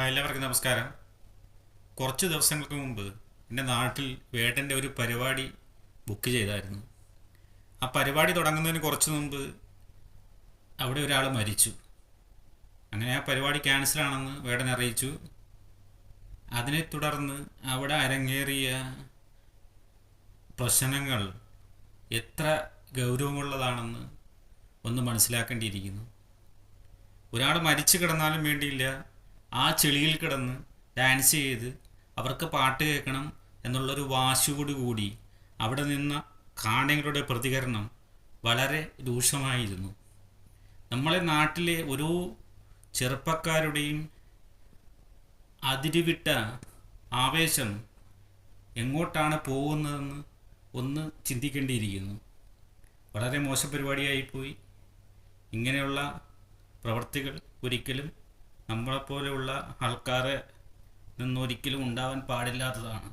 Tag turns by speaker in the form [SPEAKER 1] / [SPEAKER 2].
[SPEAKER 1] എല്ലാവർക്കും നമസ്കാരം. കുറച്ച് ദിവസങ്ങൾക്ക് മുമ്പ് എന്റെ നാട്ടിൽ വേട്ടന്റെ ഒരു പരിപാടി ബുക്ക് ചെയ്തായിരുന്നു. ആ പരിപാടി തുടങ്ങുന്നതിന് കുറച്ച് മുമ്പ് അവിടെ ഒരാൾ മരിച്ചു. അങ്ങനെ ആ പരിപാടി ക്യാൻസലാണെന്ന് വേടൻ അറിയിച്ചു. അതിനെ തുടർന്ന് അവിടെ അരങ്ങേറിയ പ്രശ്നങ്ങൾ എത്ര ഗൗരവമുള്ളതാണെന്ന് ഒന്ന് മനസ്സിലാക്കേണ്ടിയിരിക്കുന്നു. ഒരാൾ മരിച്ചു കിടന്നാലും വേണ്ടിയില്ല. ആ ചെളിയിൽ കിടന്ന് ഡാൻസ് ചെയ്ത് അവർക്ക് പാട്ട് കേൾക്കണം എന്നുള്ളൊരു വാശിയോട് കൂടി അവിടെ നിന്ന കാണികളുടെ പ്രതികരണം വളരെ രൂക്ഷമായിരുന്നു. നമ്മളെ നാട്ടിലെ ഓരോ ചെറുപ്പക്കാരുടെയും അതിരുവിട്ട ആവേശം എങ്ങോട്ടാണ് പോകുന്നതെന്ന് ഒന്ന് ചിന്തിക്കേണ്ടിയിരിക്കുന്നു. വളരെ മോശം പരിപാടിയായിപ്പോയി. ഇങ്ങനെയുള്ള പ്രവർത്തികൾ ഒരിക്കലും നമ്മളെപ്പോലെയുള്ള ആൾക്കാരെ നിന്നൊരിക്കലും ഉണ്ടാവാൻ പാടില്ലാത്തതാണ്.